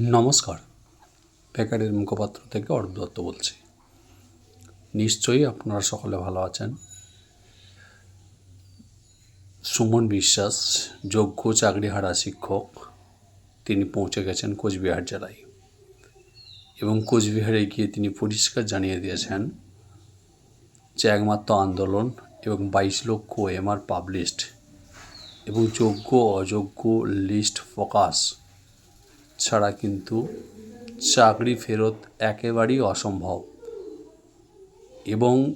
নমস্কার। বেকারের মুখপাত্র থেকে অরূপ দত্ত বলছি। নিশ্চয়ই আপনারা সকলে ভালো আছেন। সুমন বিশ্বাস, যোগ্য চাকরিহারা শিক্ষক, তিনি পৌঁছে গেছেন কোচবিহার জেলায়। এবং কোচবিহারে গিয়ে তিনি পরিষ্কার জানিয়ে দিয়েছেন যে একমাত্র আন্দোলন এবং বাইশ লক্ষ এমআর পাবলিশড এবং যোগ্য অযোগ্য লিস্ট ফোকাস ছাড়া কিন্তু চাকরি ফেরত একেবারেই অসম্ভব। এবং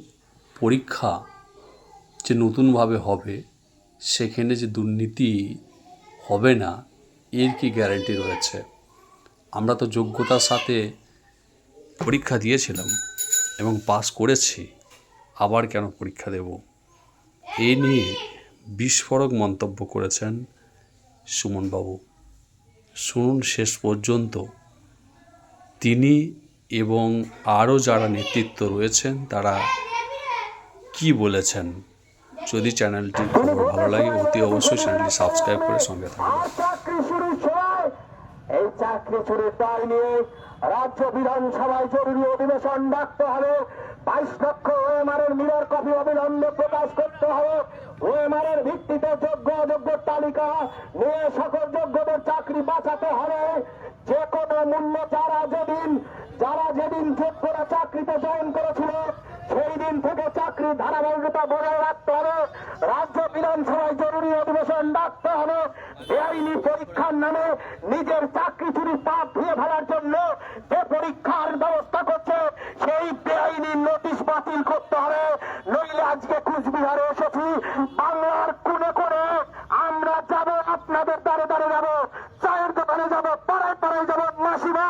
পরীক্ষা যে নতুনভাবে হবে, সেখানে যে দুর্নীতি হবে না, এর কি গ্যারান্টি রয়েছে? আমরা তো যোগ্যতার সাথে পরীক্ষা দিয়েছিলাম এবং পাস করেছি, আবার কেন পরীক্ষা দেব? এ নিয়ে বিস্ফোরক মন্তব্য করেছেন সুমনবাবু। শুনুন শেষ পর্যন্ত। তিনি এবং আরও যারা নেতৃত্ব রয়েছেন, তারা কি বলেছেন? যদি চ্যানেলটি খবর ভালো লাগে, অতি অবশ্যই চ্যানেলটি সাবস্ক্রাইব করে সঙ্গে থাকবেন এই চাকরি চুরির দায় নিয়ে রাজ্য বিধানসভায় জরুরি অধিবেশন ডাকতে হবে। বাইশ লক্ষ ওএমআর এর মিরর কপি অবিলম্বে প্রকাশ করতে হবে। ওএমআর ভিত্তিতে যোগ্য অযোগ্য তালিকা নিয়ে সকল যোগ্যদের চাকরি বাঁচাতে হবে। যে কোনো মূল্য যারা যেদিন যারা যেদিন যোগ্যরা চাকরিতে জয়েন করেছিল, সেই দিন থেকে চাকরির ধারাবাহিকতা বজায় রাখতে হবে। রাজ্য বিধানসভায় জরুরি অধিবেশন ডাকতে হবে। বেআইনি পরীক্ষার নামে নিজের চাকরি চুরি পাপ ধুয়ে ফেলার জন্য যে পরীক্ষার ব্যবস্থা করছে সেই বেআইনি নোটিশ বাতিল করতে হবে। নইলে আজকে কুচবিহারে এসেছি, বাংলার কোনে কোনে আমরা যাব, আপনাদের দ্বারে দ্বারে যাব। চায়ের দোকানে যাব, পাড়ায় পাড়ায় যাব। মাসিমা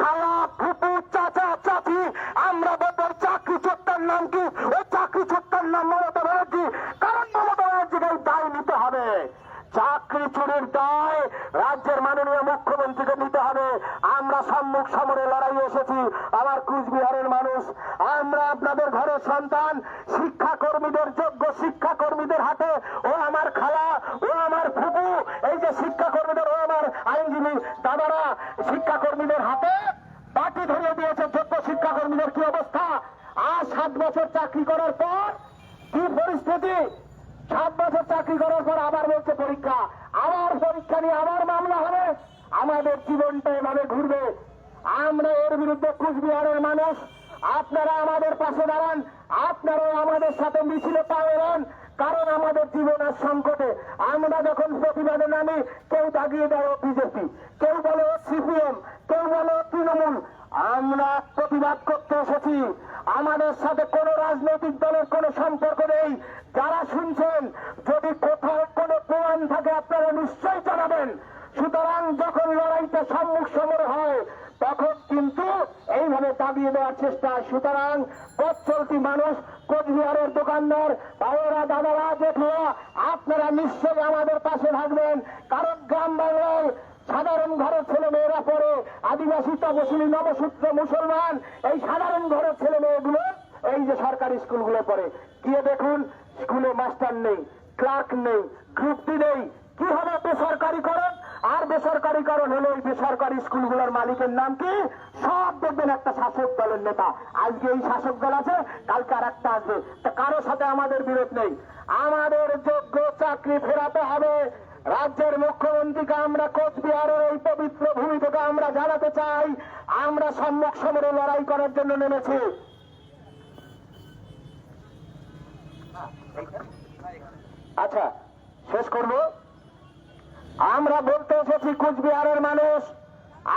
খালা ফুপু চাচা চাচি আমরা বলব চাকরি চোট্টার নাম কি ওই চাকরি চোট্টার নাম মমতা ব্যানার্জি কারণ মমতা ব্যানার্জিকে এই দায় নিতে হবে চাকরি চুরির দায় রাজ্যের মাননীয় মুখ্যমন্ত্রীকে নিতে হবে আমরা সম্মুখ সমরে লড়াই এসেছি আমার মানুষ। আমরা আপনাদের ঘরের সন্তান শিক্ষা কর্মীদের যোগ্য শিক্ষা কর্মীদের হাতে, ও আমার খালা, ও আমার ফুপু, এই যে শিক্ষা কর্মীদের ও আমার আইনজীবী দাদারা শিক্ষা কর্মীদের হাতে বাটি ধরিয়ে দিয়েছে যোগ্য শিক্ষা কর্মীদের কি অবস্থা? আর সাত বছর চাকরি করার পর কি পরিস্থিতি? সাত বছর চাকরি করার পর আবার বলছে পরীক্ষা। আবার পরীক্ষা নিয়ে আবার মামলা হবে। আমাদের জীবনটা এভাবে ঘুরবে। আমরা এর বিরুদ্ধে কুচবিহারের মানুষ আপনারা আমাদের পাশে দাঁড়ান, আপনারাও আমাদের সাথে মিছিলে পাবেন কারণ আমাদের জীবনের সংকটে। আমরা যখন প্রতিবাদে নামি, কেউ দাগিয়ে দেয় বিজেপি, কেউ বলে সিপিএম, কেউ বলে তৃণমূল। আমরা প্রতিবাদ করতে এসেছি। আমাদের সাথে কোনো রাজনৈতিক দলের কোনো সম্পর্ক নেই। যারা শুনছেন, যদি কোথাও কোনো প্রমাণ থাকে, আপনারা নিশ্চয়ই জানাবেন। সুতরাং যখন লড়াইটা সম্মুখ সমর হয় তখন কিন্তু এইভাবে দাবিয়ে দেওয়ার চেষ্টা। সুতরাং পথ চলতি মানুষ, কোচবিহারের দোকানদার বাবারা দাদারা জেঠুয়া আপনারা নিশ্চয়ই আমাদের পাশে থাকবেন। কারণ গ্রাম বাংলায় সাধারণ ঘরের ছেলে মেয়েরা পড়ে আদিবাসী তপশিলি, নবসূত্র, মুসলমান, এই সাধারণ ঘরের ছেলে মেয়েগুলো এই যে সরকারি স্কুলগুলো পড়ে। গিয়ে দেখুন, স্কুলে মাস্টার নেই, ক্লার্ক নেই গ্রুপ ডি নেই। কি হবে বেসরকারিকরণ? আর বেসরকারিকরণ হলো এই বেসরকারি স্কুলগুলোর মালিকের নাম কি? সব দেখবেন একটা শাসক দলের নেতা। আজকে এই শাসক দল আছে, কালকে আর একটা আসবে। তা কারও সাথে আমাদের বিরোধ নেই। আমাদের যোগ্য চাকরি ফেরাতে হবে। রাজ্যের মুখ্যমন্ত্রীকে আমরা কোচবিহারের এই পবিত্র ভূমি থেকে আমরা জানাতে চাই। আমরা সম্মুখ সমরে লড়াই করার জন্য নেমেছি। আচ্ছা শেষ করব? আমরা বলতে এসেছি কুচবিহারের মানুষ,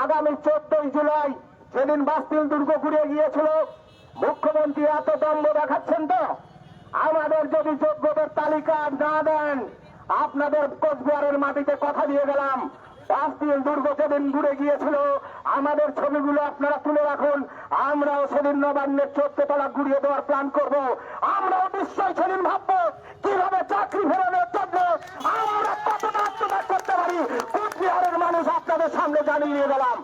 আগামী চোদ্দই জুলাই সেদিন বাস্তিল দুর্গ ঘুরে গিয়েছিল, মুখ্যমন্ত্রী এত দম্ভ দেখাচ্ছেন তো? আমাদের যদি যোগ্যদের তালিকা না দেন, আপনাদের কোচবিহারের মাটিতে কথা দিয়ে গেলাম। বাস্তিল দুর্গ সেদিন ঘুরে গিয়েছিল, আমাদের ছবিগুলো আপনারা তুলে রাখুন। আমরাও সেদিন নবান্নের চোদ্দ তলা ঘুরিয়ে দেওয়ার প্ল্যান করব। আমরাও নিশ্চয় সেদিন ভাববো, কীভাবে চাকরি ফেরানোর জন্য আমরা কতটা আত্মত্যাগ করতে পারি। কুচবিহারের মানুষ আপনাদের সামনে জানিয়ে গেলাম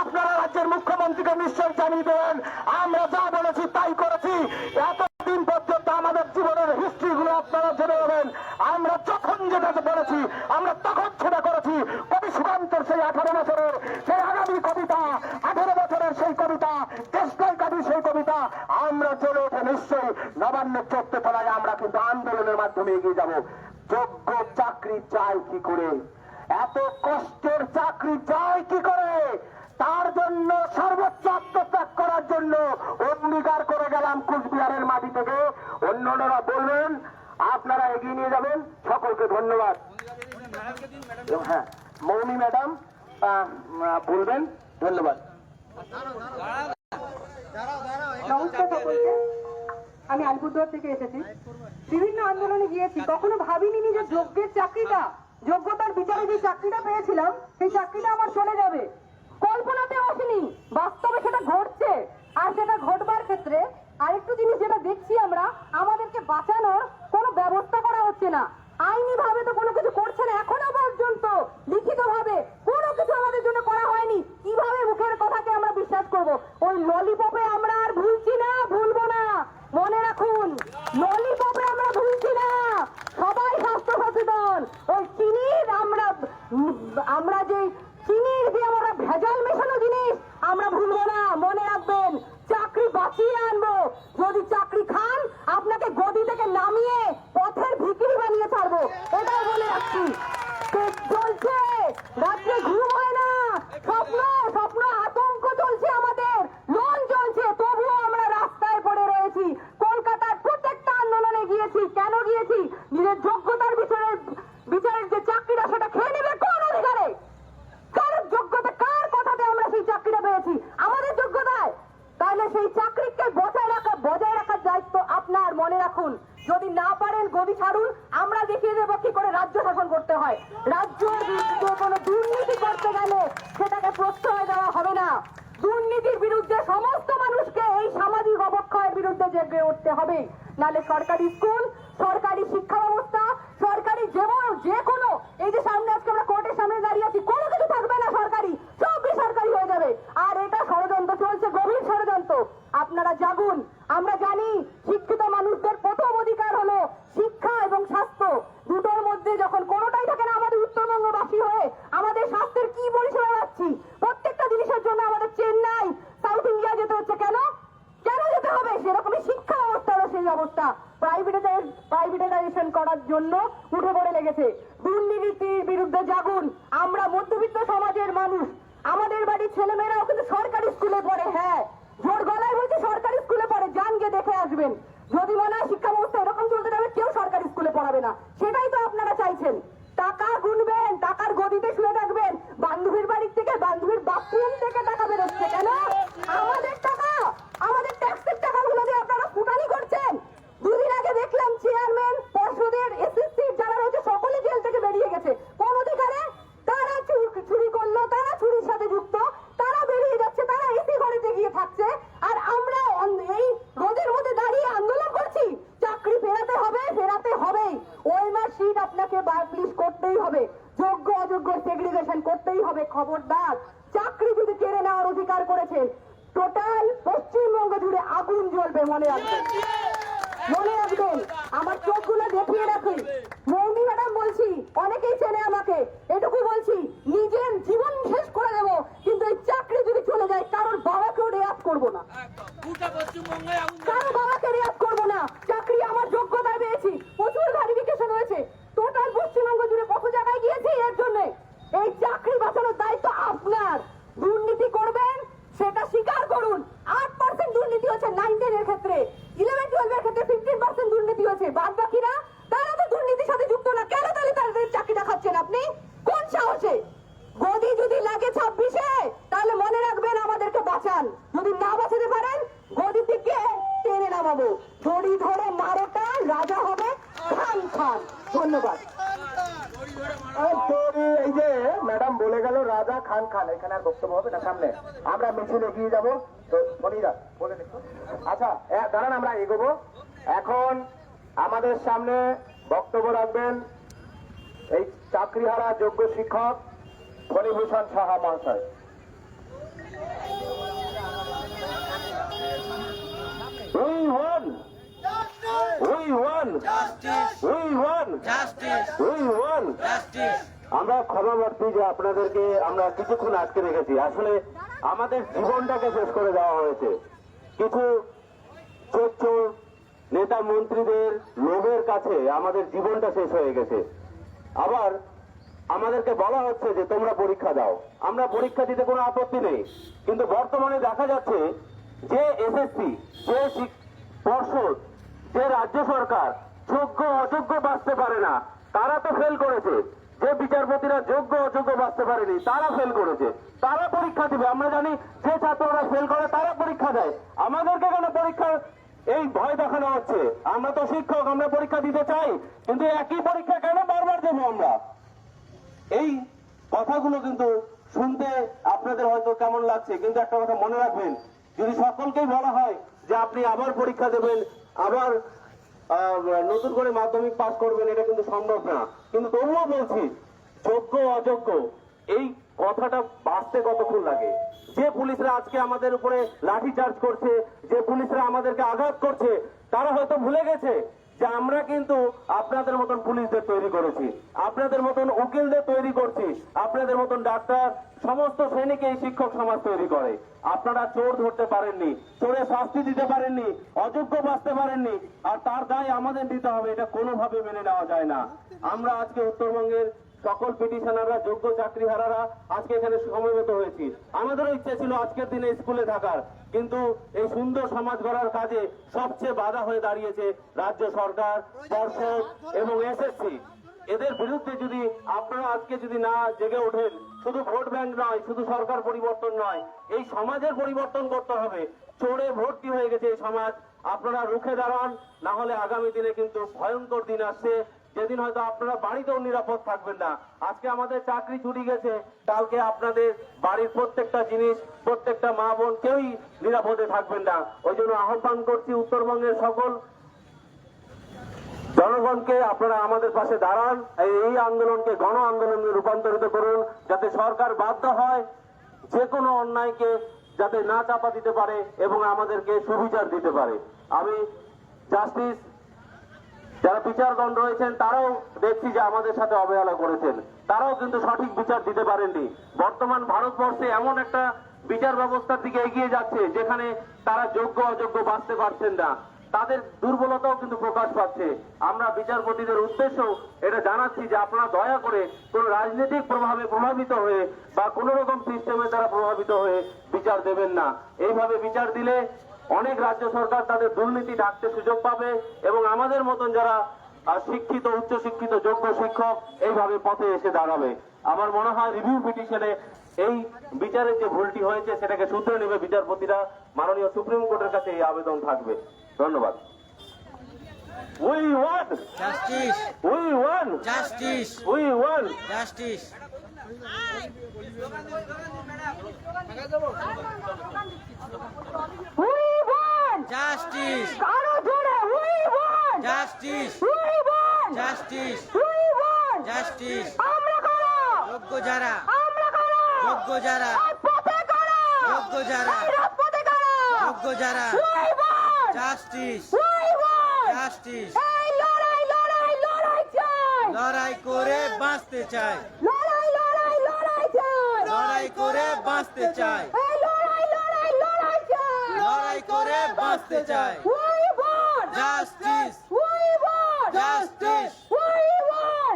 আপনারা রাজ্যের মুখ্যমন্ত্রীকে নিশ্চয় জানিয়ে দেবেন। আমরা যা বলেছি তাই করেছি। এতদিন পর্যন্ত আমাদের জীবনের হিস্ট্রি গুলো আপনারা জেনে নেবেন। আমরা যখন যেটা বলেছি, আমরা তখন নবান্ন চত্বতলায় আমরা কিন্তু আন্দোলনের মাধ্যমে এগিয়ে যাব। যোগ্য চাকরি চাই কি করে? এত কষ্টের চাকরি চাই কি করে? তার জন্য সর্বোচ্চ আত্মত্যাগ করার জন্য অঙ্গীকার করে গেলাম কুচবিহারের মাটি থেকে। অন্যরা বলবেন আপনারা এগিয়ে নিয়ে যাবেন। সকলকে ধন্যবাদ। হ্যাঁ।, হ্যাঁ মৌমি ম্যাডাম বলবেন ধন্যবাদ। নমস্কার সকলকে। আমি আলিপুরদুয়ার থেকে এসেছি। বিভিন্ন আন্দোলনে গিয়েছি, কখনো ভাবিনি যে যোগ্যের চাকরিটা যোগ্যতার বিচারে যে চাকরিটা পেয়েছিলাম, সেই চাকরিটা আমার চলে যাবে। কল্পনাতে আসেনি, বাস্তবে সেটা ঘটছে। আর সেটা ঘটবার ক্ষেত্রে আরেকটু জিনিস যেটা দেখছি আমরা, আমাদেরকে বাঁচানোর কোনো ব্যবস্থা করা হচ্ছে না। আইনি ভাবে তো কোনো কিছু করছে না, এখনও পর্যন্ত লিখিত ভাবে কোনো কিছু আমাদের জন্য করা হয়নি। কীভাবে মুখের কথাকে আমরা বিশ্বাস করব? ওই ললিপপে আমরা la করব না। গোটা পশ্চিমবঙ্গে আগুন রাজা খান খান এখানে আর বক্তব্য হবে না সামনে আমরা মিছিলে গিয়ে যাব তো মনিরা বলে আচ্ছা দাঁড়ান আমরা এগোবো এখন আমাদের সামনে বক্তব্য রাখবেন এই চাকরিহারা যোগ্য শিক্ষক ফণিভূষণ সাহা মহাশয় We won! We won! Justice! We won! Justice! We won! Justice! আমরা ক্ষমাপ্রার্থী যে আপনাদেরকে আমরা কিছুক্ষণ আটকে রেখেছি। আসলে আমাদের জীবনটাকে শেষ করে দেওয়া হয়েছে। কিছু চোর চোর নেতা মন্ত্রীদের লোভের কাছে আমাদের জীবনটা শেষ হয়ে গেছে। আবার আমাদেরকে বলা হচ্ছে যে, তোমরা পরীক্ষা দাও। আমরা পরীক্ষা দিতে কোনো আপত্তি নেই। কিন্তু বর্তমানে দেখা যাচ্ছে যে এসএসসি, যে পর্ষদ, যে রাজ্য সরকার যোগ্য অযোগ্য বাঁচতে পারে না, তারা তো ফেল করেছে। যে বিচারপতিরা যোগ্য অযোগ্য বাঁচতে পারেনি, তারা ফেল করেছে। তারা পরীক্ষা দিবে। আমরা জানি যে ছাত্ররা ফেল করে, তারা পরীক্ষা দেয়। আমাদেরকে কেন পরীক্ষা এই ভয় দেখানো হচ্ছে? আমরা তো শিক্ষক, আমরা পরীক্ষা দিতে চাই, কিন্তু একই পরীক্ষা কেন বারবার দেবো আমরা? এই কথাগুলো কিন্তু শুনতে আপনাদের হয়তো কেমন লাগছে, কিন্তু একটা কথা মনে রাখবেন, যদি সকলকেই বলা হয় যে আপনি আবার পরীক্ষা দেবেন, আবার নতুন করে মাধ্যমিক পাস করবেন, এটা কিন্তু সম্ভব না। কিন্তু তবুও বলছি, যোগ্য, অযোগ্য, এই কথাটা বাঁচতে কতক্ষণ লাগে? যে পুলিশরা আজকে আমাদের উপরে লাঠি চার্জ করছে, যে পুলিশরা আমাদেরকে আঘাত করছে, তারা হয়তো ভুলে গেছে। যে আমরা কিন্তু আপনাদের মতন পুলিশদের তৈরি করেছি, আপনাদের মতন উকিলদের তৈরি করছি, আপনাদের মতন ডাক্তার, সমস্ত শ্রেণীকে এই শিক্ষক সমাজ তৈরি করে। আপনারা চোর ধরতে পারেননি, চোরে শাস্তি দিতে পারেননি, অযোগ্য বাঁচতে পারেননি, আর তার দায় আমাদের দিতে হবে, এটা কোনোভাবে মেনে নেওয়া যায় না। আমরা আজকে উত্তরবঙ্গের সকল পিটিশনাররা, যোগ্য চাকরিহারারা আজকে এখানে সমবেত হয়েছি। আমাদেরও ইচ্ছে ছিল আজকের দিনে স্কুলে থাকার, কিন্তু এই সুন্দর সমাজ গড়ার কাজে সবচেয়ে বাধা হয়ে দাঁড়িয়েছে রাজ্য সরকার, পর্ষদ এবং এসএসসি এদের বিরুদ্ধে যদি আপনারা আজকে যদি না জেগে ওঠেন, শুধু ভোট ব্যাংক নয়, শুধু সরকার পরিবর্তন নয়, এই সমাজের পরিবর্তন করতে হবে। চোরে ভর্তি হয়ে গেছে এই সমাজ। আপনারা রুখে দাঁড়ান, না হলে আগামী দিনে কিন্তু ভয়ঙ্কর দিন আসছে। যেদিন হয়তো আপনারা বাড়িতেও নিরাপদ থাকবেন না। আজকে আমাদের চাকরি ছুটি গেছে। কালকে আপনাদের বাড়ির প্রত্যেকটা জিনিস, প্রত্যেকটা মা বোন কেউই নিরাপদে থাকবেন না। ওই জন্য আহ্বান করছি উত্তরবঙ্গের সকল জনগণকে, আপনারা আমাদের পাশে দাঁড়ান। এই এই আন্দোলনকে গণ আন্দোলনে রূপান্তরিত করুন, যাতে সরকার বাধ্য হয় যে কোনো অন্যায়কে যাতে না চাপা দিতে পারে এবং আমাদেরকে সুবিচার দিতে পারে। আমি জাস্টিস যারা বিচারগণ রয়েছেন, তারাও দেখছি যে আমাদের সাথে অবহেলা করেছেন। তারাও কিন্তু সঠিক বিচার দিতে পারেননি। বর্তমান ভারতবর্ষে এমন একটা বিচার ব্যবস্থার দিকে এগিয়ে যাচ্ছে, যেখানে তারা যোগ্য, অযোগ্য বাঁচতে পারছেন না। তাদের দুর্বলতাও কিন্তু প্রকাশ পাচ্ছে। আমরা বিচারপতিদের উদ্দেশ্য এটা জানাচ্ছি যে আপনারা দয়া করে কোন রাজনৈতিক প্রভাবে প্রভাবিত হয়ে বা কোন রকম সিস্টেমের দ্বারা প্রভাবিত হয়ে বিচার দেবেন না। এইভাবে বিচার দিলে অনেক রাজ্য সরকার তাদের দুর্নীতি ঢাকতে সুযোগ পাবে এবং আমাদের মতন যারা শিক্ষিত উচ্চ শিক্ষিত যোগ্য শিক্ষক এইভাবে পথে এসে দাঁড়াবে। আমার মনে হয় রিভিউ পিটিশনে এই বিচারের যে ভুলটি হয়েছে সেটাকে শুধরে নেবে বিচারপতিরা। মাননীয় সুপ্রিম কোর্টের কাছে এই আবেদন থাকবে। ধন্যবাদ। We want justice we want justice we want justice we want justice আরও জোরে we want justice we want justice we want justice আমরা কারা? যোগ্য যারা। আমরা কারা? যোগ্য যারা। পথে কারা? যোগ্য যারা। রাজপথে কারা? যোগ্য যারা। We want justice we want justice এই লড়াই লড়াই লড়াই চাই। লড়াই করে বাঁচতে চাই। লড়াই লড়াই লড়াই চাই। লড়াই করে বাঁচতে চাই এই লড়াই লড়াই লড়াই চাই লড়াই করে বাঁচতে চাই জাস্টিস জাস্টিস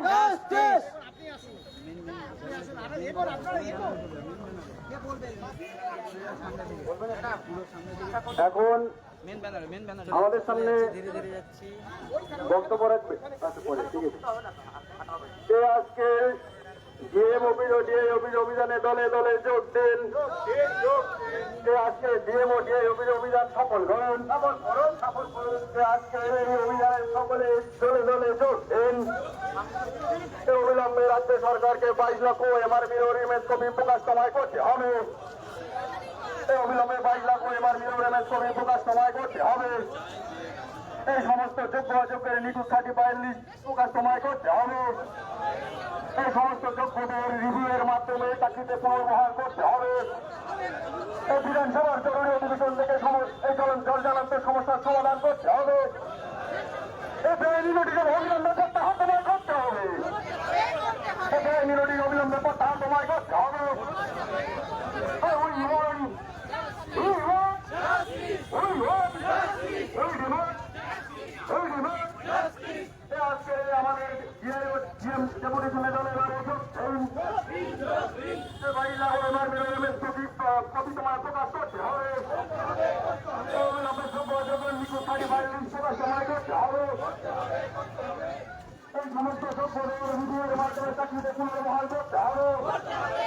জাস্টিস এখন আমাদের সামনে ধীরে ধীরে যাচ্ছি। বক্তব্য রাখবে। আচ্ছা পরে ঠিক আছে। আজকে ডিএম অফিস অভিযানে দলে দলে যোগ দেন আজকে ডিএম ও ডিএ অভিযান সফল করুন। আজকে এই অভিযানে সকলে দলে দলে যোগ দেন। অবিলম্বে রাজ্য সরকারকে বাইশ লক্ষ এমআরপি ও রিমেজ কপি প্রকাশ সময় করতে হবে। অবিলম্বে বাইশ লাখ এমআরপি ও রিমেজ কপি প্রকাশ সময় করতে হবে। এই সমস্ত যোগ্য অযোগ্যের নিখুঁত থার্টি ফাইভ লিস্ট প্রকাশ সময় করতে হবে। এই সমস্ত যোগ্যদের রিভিউ এর মাধ্যমে চাকরিতে পুনর্বহাল করতে হবে। এই বিধানসভার জরুরি অধিবেশন থেকে সমস্ত এই চলন সন্তোষ করে ভিডিওর মাধ্যমে চাকরিতে পুনর্বহাল করতে হবে।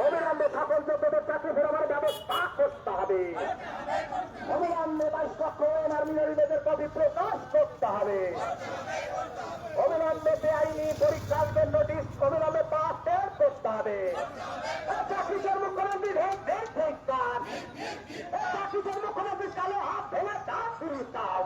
অবিলম্বে সকল যোগ্যদের চাকরি ফেরাবার ব্যবস্থা করতে হবে অবিলম্বে বাইশ লক্ষ এনআরমিনারিদের প্রতি প্রকাশ করতে হবে অবিলম্বে বেআইনি পরীক্ষার জন্য নোটিশ অবিলম্বে পাস করতে হবে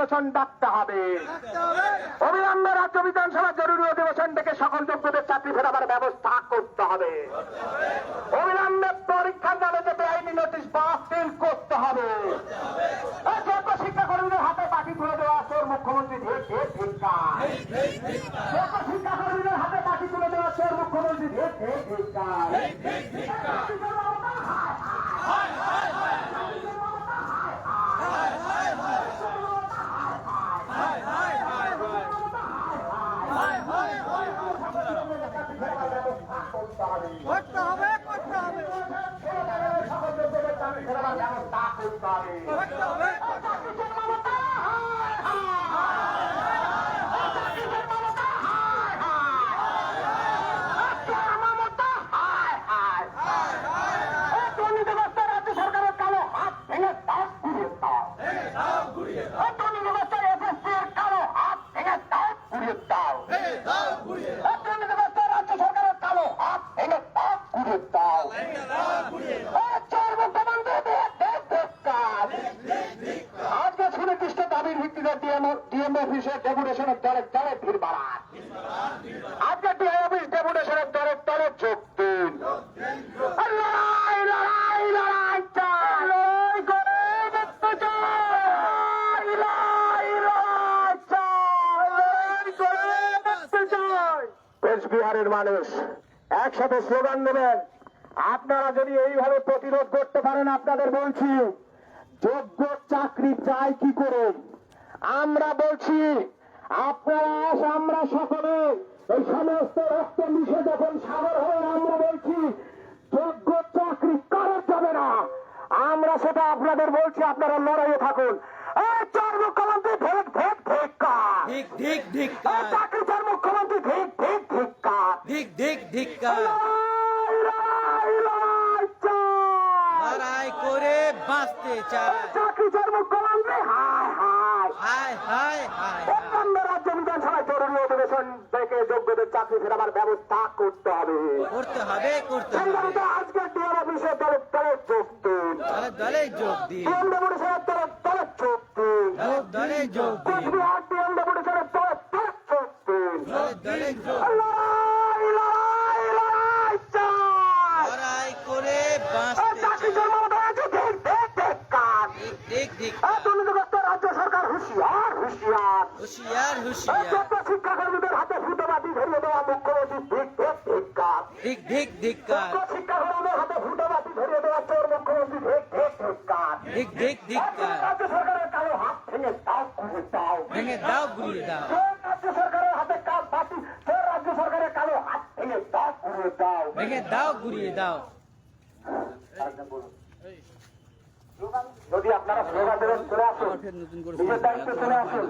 অধিবেশন ডাকতে হবে। অবিলম্বে রাজ্য বিধানসভার জরুরি অধিবেশন থেকে সকল যোগ্যদের চাকরি ফেরাবার ব্যবস্থা করতে হবে। অবিলম্বে পরীক্ষার নামে যে বেআইনি নোটিশ বাতিল করতে হবে। যোগ্য শিক্ষাকর্মীদের হাতে বাকি তুলে দেওয়া চোর মুখ্যমন্ত্রী ধিক্কার যোগ্য শিক্ষাকর্মীদের হাতে বাকি তুলে দেওয়া চোর মুখ্যমন্ত্রী দেখে Oh, ডিএম অফিসে ডেপুটেশনের ভিড় বাড়ান। আজকে ডিএম অফিস ডেপুটেশনের দলে যোগ দিন। কোচবিহারের মানুষ একসাথে স্লোগান দেবেন। আপনারা যদি এইভাবে প্রতিরোধ করতে পারেন, আপনাদের বলছি, যোগ্য চাকরি চাই কি করে? আমরা বলছি আপনারা আমরা সকলে এই সমস্ত রক্ত মিশে যখন সাগর হয়ে আমরা বলছি যোগ্য চাকরি কারোর যাবে না। আমরা সেটা আপনাদের বলছি আপনারা লড়াইয়ে থাকুন। চার মুখ্যমন্ত্রী ভেদ চাকরি চার মুখ্যমন্ত্রী ভেদ ভেদ ধিক্কা ধিক ধিক ধিক লড়াই লড়াই লড়াই বাঁচতে চায় চাকরি চোর মুখ্যমন্ত্রী হায় হায়। অন্যান্য রাজ্য বিধানসভায় জরুরি অধিবেশন থেকে যোগ্যদের চাকরি ফেরাবার ব্যবস্থা করতে হবে। করতে হবে করতে হবে। আজকে ডিএম অফিসে দলে দলে যোগ দিন। দলে যোগ দিন। ডিএম ডেপুটেশনের দলে দলে যোগ দিন। দলে দলে যোগ দিন। কোচবিহার ডিএম ডেপুটেশনের দলে দলে যোগ দিন। দলে যোগ লড়াই লড়াই চাই লড়াই করে এই বাঁচতে চাকরি চায় চোর মমতা ব্যানার্জি ঠিক ঠিক ঠিক কাজ ঠিক ঠিক এই দুর্নীতিগ্রস্ত রাজ্য সরকার হুঁশিয়ার হুঁশিয়ার হুশিয়ার এই হুশিয়ার যোগ্য শিক্ষাকর্মীদের হাতে ফুটোবাতি ধরিয়ে দেওয়া মুখ্যমন্ত্রী ঠিক ঠিক কাজ ঠিক ঠিক ধিক্কার শিক্ষাকর্মীদের হাতে ফুটোবাতি ধরিয়ে দেওয়া চোর মুখ্যমন্ত্রী ঠিক ঠিক ঠিক কাজ ঠিক ঠিক ধিক্কার রাজ্য সরকারের কালো হাত ভেঙে দাও করে দাও। ভেঙে দাও গুলিয়ে দাও। রাজ্য সরকারের হাতে কাল বাতি চোর রাজ্য সরকারের কালো হাত ভেঙে দাও করে দাও। ভেঙে দাও গুলিয়ে দাও। যদি আপনারা স্লোগান দেবেন চলে আসুন। নিজের দায়িত্ব চলে আসুন।